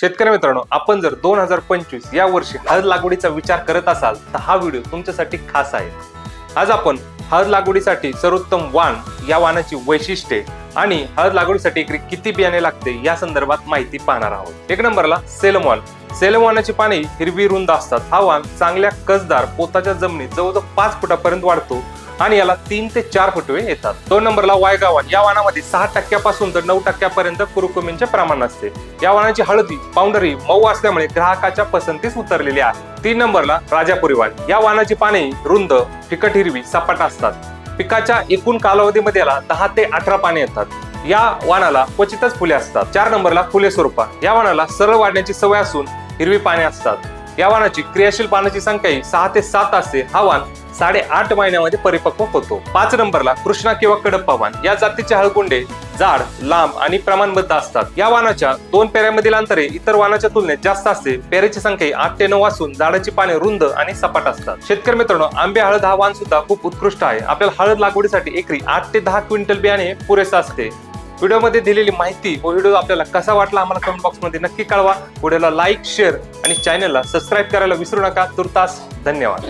शेतकरी मित्रांनो आपण जर दोन हजार पंचवीस या वर्षी हळद लागवडीचा विचार करत असाल तर हा व्हिडिओ तुमच्यासाठी खास आहे. आज आपण हळद लागवडीसाठी सर्वोत्तम वाण या वाणाची वैशिष्ट्ये आणि हळद लागवडीसाठी एकरी किती बियाणे लागते या संदर्भात माहिती पाहणार आहोत. एक नंबरला सेलमॉन. सेलमॉनाची पाने हिरवी रुंद असतात. हा वाण चांगल्या कसदार पोताच्या जमिनीत जवळजवळ पाच फुटापर्यंत वाढतो. आणि याला तीन ते चार फुटवे येतात. दोन नंबरला वायगावान या वाणामध्ये सहा टक्क्यापासून तर नऊ टक्क्यापर्यंत कुरुकुमींचे प्रमाण असते. या वाणाची हळदी पावडरी मऊ असल्यामुळे ग्राहकाच्या पसंतीस उतरलेली आहे. तीन नंबरला राजापुरी वाण. या वाणाची पाने रुंद फिकट हिरवी सपाट असतात. पिकाच्या एकूण कालावधीमध्ये याला दहा ते अठरा पाने येतात. या वाणाला क्वचितच फुले असतात. चार नंबरला फुले स्वरूपा. या वाणाला सरळ वाढण्याची सवय असून हिरवी पाने असतात. या वाणाची क्रियाशील पानाची संख्या ही सहा ते सात असते. हा वाण साडेआठ महिन्यामध्ये परिपक्व होतो. पाच नंबरला कृष्णा किंवा कडप्पा वाण. या जातीचे हळकुंडे जाड लांब आणि प्रमाणबद्ध असतात. या वाणाच्या दोन पेऱ्यामधील अंतरे इतर वाणाच्या तुलनेत जास्त असते. पेऱ्याची संख्या आठ ते नऊ असून झाडाची पाने रुंद आणि सपाट असतात. शेतकरी मित्रांनो आंबे हळद हा वाण सुद्धा खूप उत्कृष्ट आहे. आपल्याला हळद लागवडीसाठी एकरी आठ ते दहा क्विंटल बियाणे पुरेसे असते. व्हिडिओमध्ये दिलेली माहिती व व्हिडिओ आपल्याला कसा वाटला आम्हाला कमेंट बॉक्समध्ये नक्की कळवा. व्हिडिओला लाईक शेअर आणि चॅनलला सबस्क्राईब करायला विसरू नका. तुर्तास धन्यवाद.